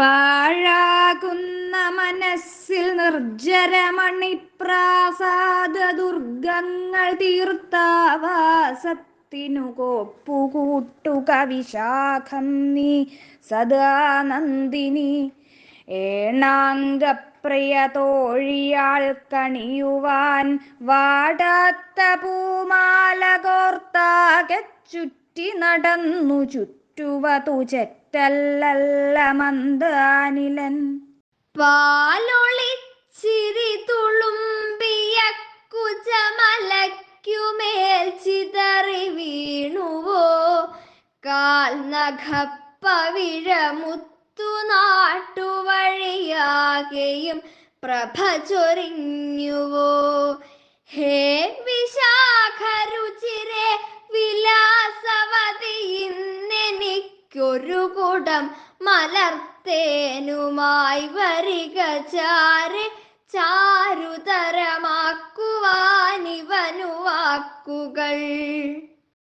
പാഴാകുന്ന മനസ്സിൽ നിർജരമണിപ്രാസാദ ദുർഗങ്ങൾ തീർത്താവാസത്തിനു കോപ്പുകൂട്ടുക വിശാഖം നീ സദാനന്ദിനി. ഏണാംഗപ്രിയ തോഴിയാൾ കണിയുവാൻ വാടാത്ത പൂമാല കോർത്താകെ ചുറ്റി നടന്നു ചുറ്റുവതു ചെറ്റല്ലല്ല മന്ദാനിലൻ പാലൊളിച്ചിരി തുളുമ്പിയ കുജമലയ്ക്കുമേൽ ചിതറി വീണുവോ? കാൽ നഖപ്പവിഴമുത്തുനാട്ടുവഴിയാകെയും പ്രഭ ചൊരിഞ്ഞുവോ? ഹേ ഇന്നെനിക്കൊരു കുടം മലർത്തേനുമായി വരിക ചാരെ. ചാരുതരമാക്കുവാനിവനു വാക്കുകൾ.